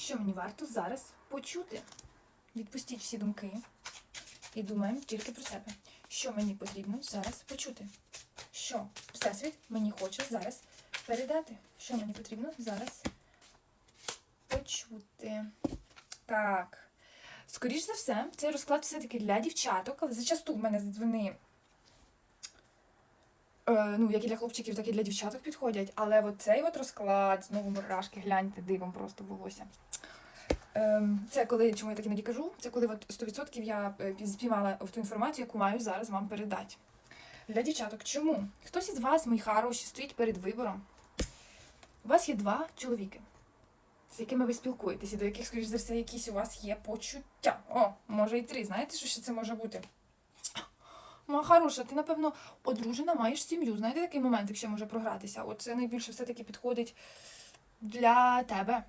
що мені варто зараз почути. Відпустіть всі думки і думаємо тільки про себе. Що мені потрібно зараз почути? Що Всесвіт мені хоче зараз передати? Що мені потрібно зараз почути? Так. Скоріш за все, цей розклад все-таки для дівчаток, але зачасту в мене вони, ну, як і для хлопчиків, так і для дівчаток підходять. Але от цей от розклад, знову мурашки, гляньте, дивом просто волосся. Ем, Це коли, чому я так іноді кажу, це коли от 100% я е, спіймала ту інформацію, яку маю зараз вам передати. Для дівчаток, чому? Хтось із вас, мої хороші, стоїть перед вибором. У вас є два чоловіки, з якими ви спілкуєтеся, до яких, скоріш за все, якісь у вас є почуття. О, може і три. Знаєте, що ще це може бути? Моя хороша, ти, напевно, одружена, маєш сім'ю. Знаєте, такий момент, якщо може програтися. От це найбільше все-таки підходить для тебе.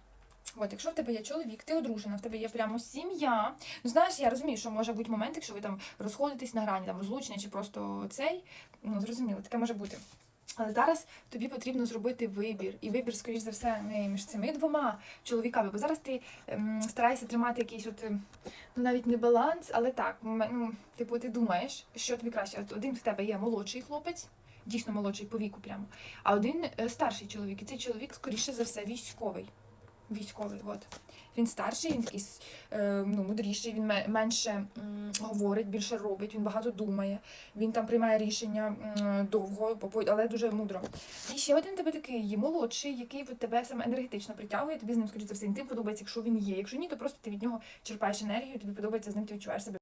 От, якщо в тебе є чоловік, ти одружена, в тебе є прямо сім'я. Ну знаєш, я розумію, що може бути момент, якщо ви там розходитесь на грані, там розлучення чи просто цей. Ну, зрозуміло, таке може бути. Але зараз тобі потрібно зробити вибір. І вибір, скоріш за все, не між цими двома чоловіками. Бо зараз ти ем, стараєшся тримати якийсь от, ем, ну навіть не баланс, але так, ну, типу, ти думаєш, що тобі краще. От один в тебе є молодший хлопець, дійсно молодший по віку прямо, а один е, старший чоловік. І цей чоловік, скоріше за все, військовий. Військовий, от. Він старший, він такий е, ну, мудріший, він менше говорить, більше робить, він багато думає, він там приймає рішення довго, але дуже мудро. І ще один тебе такий молодший, який от тебе саме енергетично притягує, тобі з ним, скоріше за все, інтим подобається, якщо він є. Якщо ні, то просто ти від нього черпаєш енергію, тобі подобається з ним, ти відчуваєш себе.